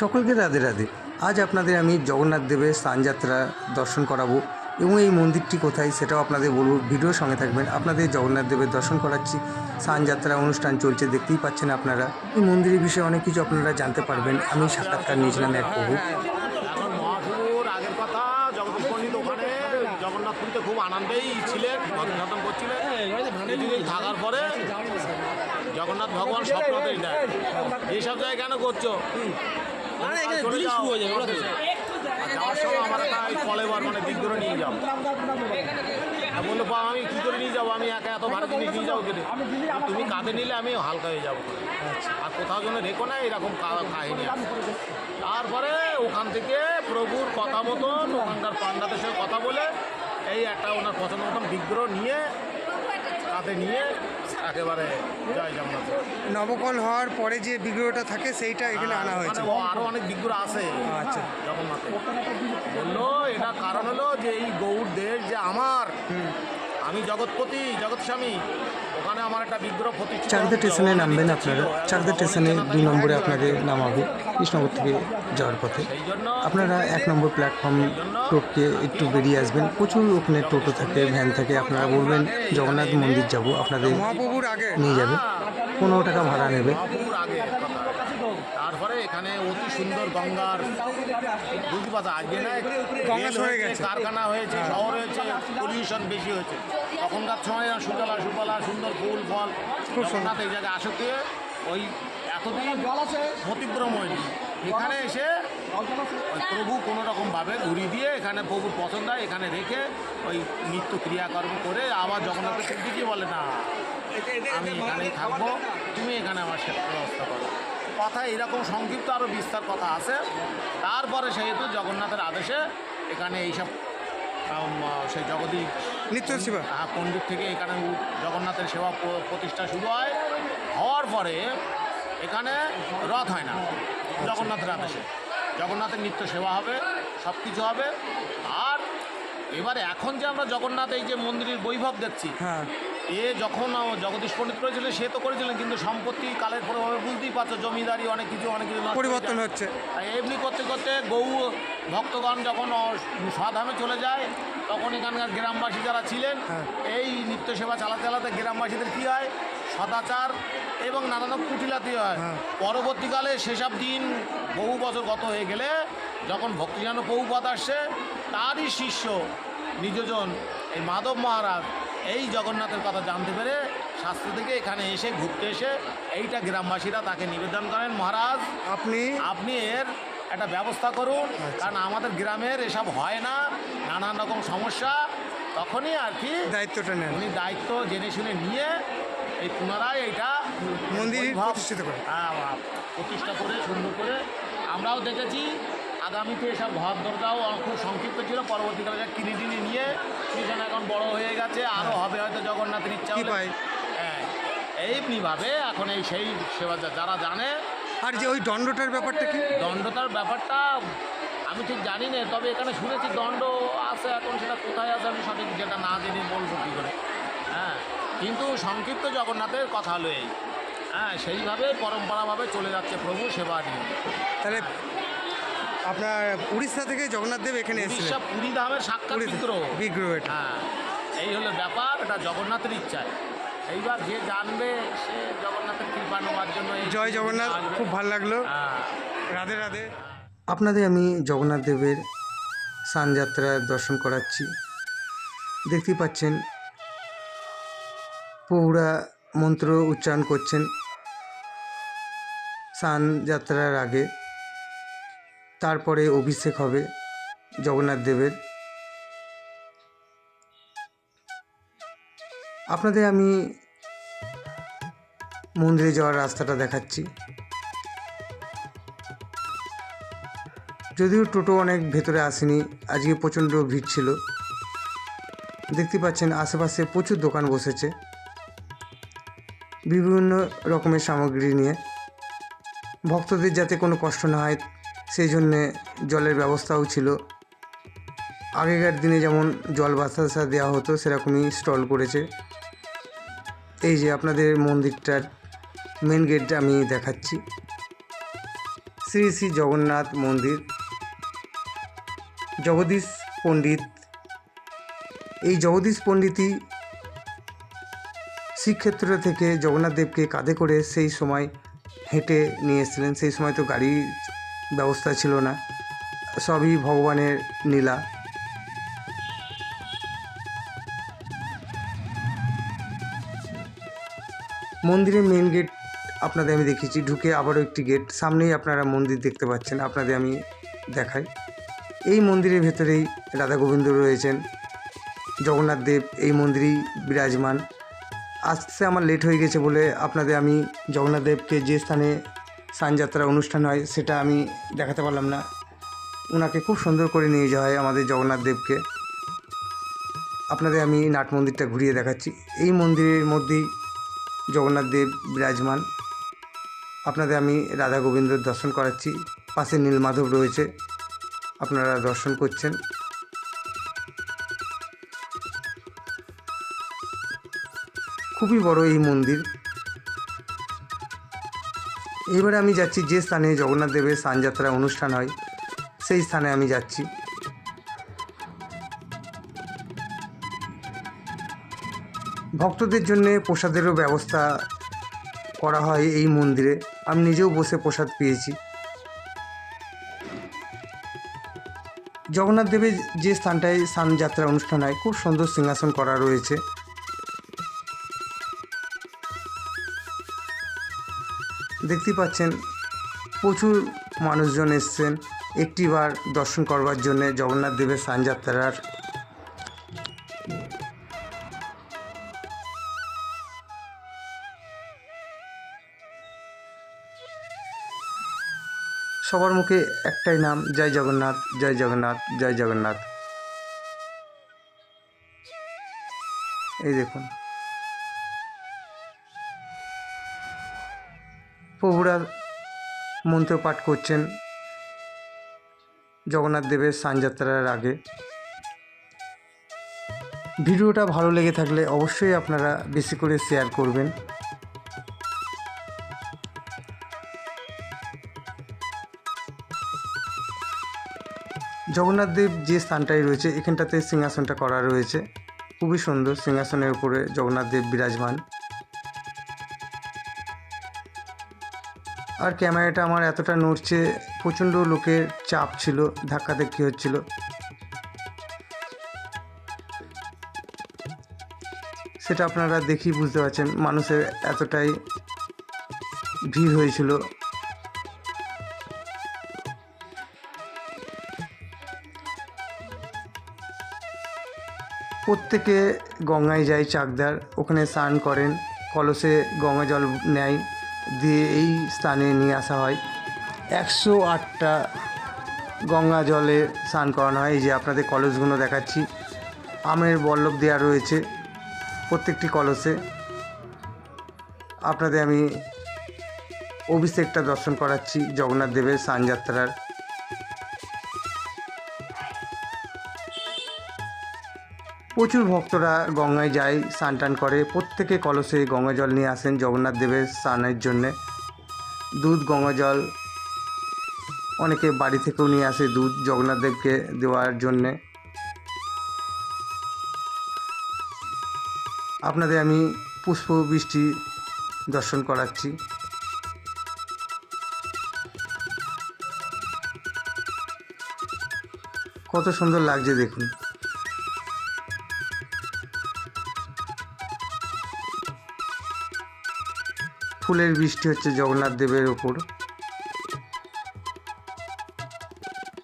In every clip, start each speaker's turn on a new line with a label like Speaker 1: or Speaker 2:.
Speaker 1: সকলকে রাধে রাধে। আজ আপনাদের আমি জগন্নাথ দেবের স্নানযাত্রা দর্শন করাবো এবং এই মন্দিরটি কোথায় সেটাও আপনাদের বলব। ভিডিওর সঙ্গে থাকবেন। আপনাদের জগন্নাথ দেবের দর্শন করাচ্ছি। স্নানযাত্রা অনুষ্ঠান চলছে, দেখতেই পাচ্ছেন আপনারা। এই মন্দিরের বিষয়ে অনেক কিছু আপনারা জানতে পারবেন। আমি সাক্ষাৎকার নিয়েছিলাম এক প্রভু
Speaker 2: জগন্নাথ জগন্নাথ ভগবান স্বপ্নতেই দেয়। এইসব জায়গায় কেন করছ? যাওয়ার সময় আমার এই কলেবার মানে দিক করে নিয়ে যাও আর বলল বা আমি কী করে নিয়ে যাব? আমি একা এত ভালো জিনিস নিয়ে যাব কেটে তুমি কাঁধে নিলে আমি হালকা হয়ে যাব আর কোথাও যেন রেখো না এরকম কা- কাহিনী আছে। তারপরে ওখান থেকে প্রভুর কথা মতন ওখানকার পান্ডাদের সঙ্গে কথা বলে এই একটা ওনার পছন্দ মতন বিগ্রহ নিয়ে কাঁধে নিয়ে একেবারে জয় জগন্নাথ।
Speaker 1: নবকল হওয়ার পরে যে বিগ্রহটা থাকে সেইটা এখানে আনা হয়েছে।
Speaker 2: আরও আরও অনেক বিগ্রহ আছে
Speaker 1: আচ্ছা।
Speaker 2: জগন্নাথ। বলল এটা কারণ হলো যে এই গৌর দেশ যে আমার আমি জগৎপতি জগৎ স্বামী ওখানে আমার একটা বিগ্রহ প্রতিষ্ঠিত
Speaker 1: চাকদা স্টেশনে নামবেন আপনারা? চাকদা স্টেশনে দুই নম্বরে আপনাদের নামাবে কৃষ্ণনগর থেকে যাওয়ার পথে। আপনারা এক নম্বর প্ল্যাটফর্ম টোপকে একটু বেরিয়ে আসবেন। প্রচুর ওখানে টোটো থাকে ভ্যান থাকে। আপনারা বলবেন জগন্নাথ মন্দির যাব আপনাদের
Speaker 3: আগে।
Speaker 1: নিয়ে যাবে। পনেরো টাকা ভাড়া নেবে
Speaker 2: মহাপুর আগে কথা তারপরে এখানে অতি সুন্দর গঙ্গার বুঝতে পারছ আজকে না। কারখানা হয়েছে শহর হয়েছে পলিউশন বেশি হয়েছে। তখনকার সময় সুজলা সুফলা সুন্দর ফুল ফল জগন্নাথ এই জায়গায় আসতে ওই এতদিন মতিক্রম হয়নি। এখানে এসে প্রভু কোনো রকমভাবে ঘুরিয়ে দিয়ে এখানে প্রভুর পছন্দ হয় এখানে রেখে ওই নিত্য ক্রিয়াকর্ম করে আবার জগন্নাথের দিকে বলে না আমি এখানেই থাকব। তুমি এখানে আমার সেটা ব্যবস্থা করো। কথা এরকম সংক্ষিপ্ত আরও বিস্তার কথা আছে। তারপরে সেহেতু জগন্নাথের আদেশে এখানে এইসব সেই জগদীশ
Speaker 3: নিত্য সেবা।
Speaker 2: হ্যাঁ পণ্ডিত থেকে এখানে জগন্নাথের সেবা প্রতিষ্ঠা শুরু হয়। হওয়ার পরে এখানে রথ হয় না জগন্নাথের আদেশে। জগন্নাথের নিত্য সেবা হবে সব কিছু হবে। আর এবারে এখন যে আমরা জগন্নাথ এই যে মন্দিরের বৈভব দেখছি
Speaker 3: হ্যাঁ।
Speaker 2: এ যখন জগদীশ পণ্ডিত করেছিলেন সে তো করেছিলেন কিন্তু সম্পত্তি কালের প্রভাবে বুঝতেই পারছ জমিদারি অনেক কিছু অনেক কিছু
Speaker 3: পরিবর্তন হচ্ছে
Speaker 2: এমনি করতে করতে গৌ ভক্তগণ যখন স্বধামে চলে যায় তখন এখানকার গ্রামবাসী যারা ছিলেন
Speaker 3: হ্যাঁ।
Speaker 2: এই নিত্য সেবা চালাতে চালাতে গ্রামবাসীদের কী হয় সদাচার এবং নানান কুটিলাতি হয়
Speaker 3: হ্যাঁ।
Speaker 2: পরবর্তীকালে সেসব দিন বহু বছর গত হয়ে গেলে যখন ভক্তিজান প্রভুপদ আসছে তারই শিষ্য নিজজন এই মাধব মহারাজ এই জগন্নাথের কথা জানতে পেরে শাস্ত্র থেকে এখানে এসে ঘুরতে এসে এইটা গ্রামবাসীরা তাকে নিবেদন করেন মহারাজ
Speaker 3: আপনি?
Speaker 2: আপনি এর একটা ব্যবস্থা করুন কারণ আমাদের গ্রামের এসব হয় না নানান রকম সমস্যা। তখনই আর কি
Speaker 3: দায়িত্বটা নেন।
Speaker 2: উনি দায়িত্ব জেনে শুনে নিয়ে এই পুনরায় এইটা
Speaker 3: মন্দির প্রতিষ্ঠিত করে।
Speaker 2: প্রতিষ্ঠা করে সুন্দর করে আমরাও দেখেছি। আগামীতে এসব ঘর দরজাও খুব সংক্ষিপ্ত ছিল পরবর্তীকালে কিনে টিনে নিয়ে মিশন এখন বড় হয়ে গেছে আরও হবে হয়তো জগন্নাথের ইচ্ছা হলে? হ্যাঁ এইমনিভাবে এখন এই সেই সেবা যারা জানে।
Speaker 3: আর যে ওই দণ্ডটার ব্যাপারটা কি?
Speaker 2: দণ্ডটার ব্যাপারটা আমি ঠিক জানি না তবে এখানে শুনেছি দণ্ড আছে এখন সেটা কোথায় আছে আমি সঠিক যেটা না জেনে বলব কী করে। হ্যাঁ কিন্তু সংক্ষিপ্ত জগন্নাথের কথা হলো এই হ্যাঁ সেইভাবে পরম্পরাভাবে চলে যাচ্ছে প্রভু সেবা নিয়ে।
Speaker 3: তাহলে আপনার উড়িষ্যা থেকে জগন্নাথ দেব এখানে এসেছিলেন।
Speaker 2: পুরী ধামের সাক্ষাৎ বিগ্রহ।
Speaker 3: বিগ্রহ এটা।
Speaker 2: হ্যাঁ এই হলো ব্যাপার এটা জগন্নাথের ইচ্ছায় এইবার যে জানবে সে জগন্নাথের কৃপা নেওয়ার জন্য
Speaker 3: জয় জগন্নাথ খুব ভালো লাগল।
Speaker 2: হ্যাঁ।
Speaker 3: রাধে রাধে।
Speaker 1: আপনাদের আমি জগন্নাথ দেবের স্নানযাত্রার দর্শন করাচ্ছি। দেখতেই পাচ্ছেন পৌরা মন্ত্র উচ্চারণ করছেন। স্নান যাত্রার আগে তারপরে অভিষেক হবে জগন্নাথ দেবের। আপনাদের আমি মন্দিরে যাওয়ার রাস্তাটা দেখাচ্ছি। যদিও টোটো অনেক ভেতরে আসেনি, আজকে প্রচণ্ড ভিড় ছিল। দেখতে পাচ্ছেন আশেপাশে প্রচুর দোকান বসেছে। বিভিন্ন রকমের সামগ্রী নিয়ে। ভক্তদের যাতে কোনো কষ্ট না হয় সেই জন্যে জলের ব্যবস্থাও ছিল। আগেকার দিনে যেমন জল বাতাসা দেওয়া হতো, সেরকমই স্টল করেছে। এই যে আপনাদের মন্দিরটার মেন গেটটা আমি দেখাচ্ছি। শ্রী শ্রী জগন্নাথ মন্দির। জগদীশ পণ্ডিত। এই জগদীশ পণ্ডিতই শ্রীক্ষেত্র থেকে জগন্নাথ দেবকে কাঁধে করে সেই সময় হেঁটে নিয়ে এসেছিলেন। সেই সময় তো গাড়ির ব্যবস্থা ছিল না। সবই ভগবানের নীলা মন্দিরের মেন গেট আপনাদের আমি দেখিয়েছি। ঢুকে আবারও একটি গেট সামনেই আপনারা মন্দির দেখতে পাচ্ছেন। আপনাদের আমি দেখাই। এই মন্দিরের ভেতরেই রাধা গোবিন্দ রয়েছেন। জগন্নাথ দেব এই মন্দিরেই বিরাজমান। আসতে আমার লেট হয়ে গেছে বলে আপনাদের আমি জগন্নাথ দেবকে যে স্থানে সানযাত্রা অনুষ্ঠান হয়, সেটা আমি দেখাতে পারলাম না। ওনাকে খুব সুন্দর করে নিয়ে যাওয়া হয় আমাদের জগন্নাথ দেবকে। আপনাদের আমি নাট মন্দিরটা ঘুরিয়ে দেখাচ্ছি। এই মন্দিরের মধ্যেই জগন্নাথ দেব বিরাজমান। আপনাদের আমি রাধা গোবিন্দর দর্শন করাচ্ছি। পাশে নীলমাধব রয়েছে, আপনারা দর্শন করছেন। খুবই বড় এই মন্দির। এবারে আমি যাচ্ছি যে স্থানে জগন্নাথ দেবের সানযাত্রা অনুষ্ঠান হয়, সেই স্থানে আমি যাচ্ছি। ভক্তদের জন্য প্রসাদেরও ব্যবস্থা করা হয় এই মন্দিরে। আমি নিজেও বসে প্রসাদ পেয়েছি। জগন্নাথ দেবের যে স্থানটায় স্নানযাত্রা অনুষ্ঠান হয়, খুব সুন্দর সিংহাসন করা রয়েছে। দেখতেই পাচ্ছেন, প্রচুর মানুষজন এসছেন। একটিবার দর্শন করবার জন্যে জগন্নাথ দেবের সানযাত্রার সবার মুখে একটাই নাম, জয় জগন্নাথ জয় জগন্নাথ জয় জগন্নাথ। এই দেখুন। প্রভুরা মন্ত্র পাঠ করছেন জগন্নাথ দেবের সানযাত্রার আগে। ভিডিওটা ভালো লেগে থাকলে অবশ্যই আপনারা বেশি করে শেয়ার করবেন। জগন্নাথ দেব যে স্থানটায় রয়েছে, এখানটাতে সিংহাসনটা করা রয়েছে। খুবই সুন্দর সিংহাসনের উপরে জগন্নাথ দেব বিরাজমান। আর ক্যামেরাটা আমার এতটা নড়ছে, প্রচণ্ড লোকের চাপ ছিল, ধাক্কাধাক্কি হচ্ছিল। সেটা আপনারা দেখেই বুঝতে পারছেন, মানুষের এতটাই ভিড় হয়েছিল। প্রত্যেকে গঙ্গায় যায় চাকদার, ওখানে স্নান করেন, কলসে গঙ্গা জল নেয়। দিয়ে এই স্থানে নিয়ে আসা হয়। একশো আটটা গঙ্গা জলে স্নান করানো হয়। এই যে আপনাদের কলসগুলো দেখাচ্ছি। আমের বল্লভ দেওয়া রয়েছে প্রত্যেকটি কলসে। আপনাদের আমি অভিষেকটা দর্শন করাচ্ছি। জগন্নাথ দেবের স্নানযাত্রার প্রচুর ভক্তরা গঙ্গায় যায় স্নান টান করে। প্রত্যেকে কলসে গঙ্গা জল নিয়ে আসেন জগন্নাথ দেবের স্নানের জন্যে। দুধ, গঙ্গা জল অনেকে বাড়ি থেকেও নিয়ে আসে দুধ জগন্নাথ দেবকে দেওয়ার জন্যে। আপনাদের আমি পুষ্প বৃষ্টি দর্শন করাচ্ছি। কত সুন্দর লাগছে দেখুন। ফুলের বৃষ্টি হচ্ছে জগন্নাথ দেবের ওপর।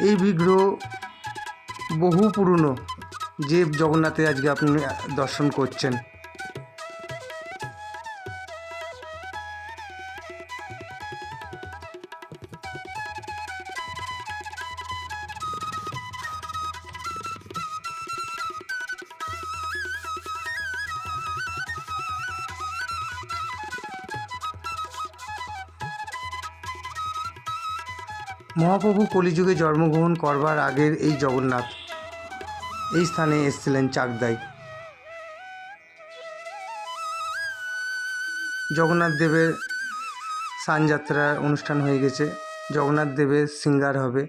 Speaker 1: এই বিগ্রহ বহু পুরনো। যে জগন্নাথে আজকে আপনি দর্শন করছেন। মহাপ্রভু কলিযুগে জন্মগ্রহণ করবার আগের এই জগন্নাথ। এই স্থানে এসেছিলেন চাকদাই। জগন্নাথ দেবের স্নানযাত্রার অনুষ্ঠান হয়ে গেছে। জগন্নাথ দেবের সিঙ্গার হবে।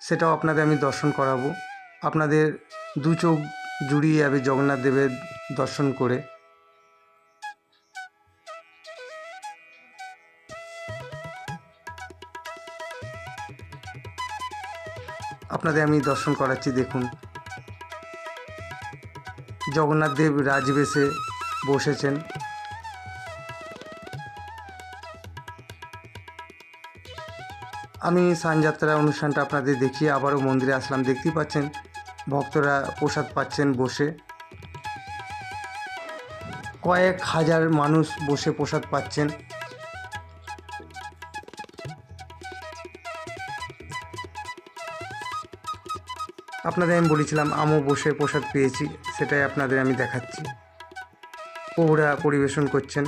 Speaker 1: সেটাও আপনাদের আমি দর্শন করাবো। আপনাদের দু চোখ জুড়িয়ে যাবে জগন্নাথ দেবের দর্শন করে। আপনাদের আমি দর্শন করাচ্ছি, দেখুন। জগন্নাথ দেব রাজবেশে বসেছেন। আমি সানযাত্রা অনুষ্ঠানটা আপনাদের দেখিয়ে আবারও মন্দিরে আসলাম। দেখতেই পাচ্ছেন, ভক্তরা প্রসাদ পাচ্ছেন বসে। কয়েক হাজার মানুষ বসে প্রসাদ পাচ্ছেন। আপনাদের আমি বলেছিলাম, আমও বসে প্রসাদ পেয়েছি, সেটাই আপনাদের আমি দেখাচ্ছি। প্রভুরা পরিবেশন করছেন।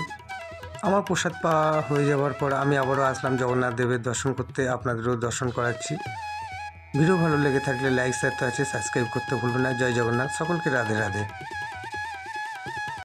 Speaker 1: আমার প্রসাদ পাওয়া হয়ে যাওয়ার পর আমি আবারও আসলাম জগন্নাথ দেবের দর্শন করতে, আপনাদেরও দর্শন করাচ্ছি। ভিডিও ভালো লেগে থাকলে লাইক তো আছে সাবস্ক্রাইব করতে ভুলবেন না। জয় জগন্নাথ, সকলকে রাধে রাধে।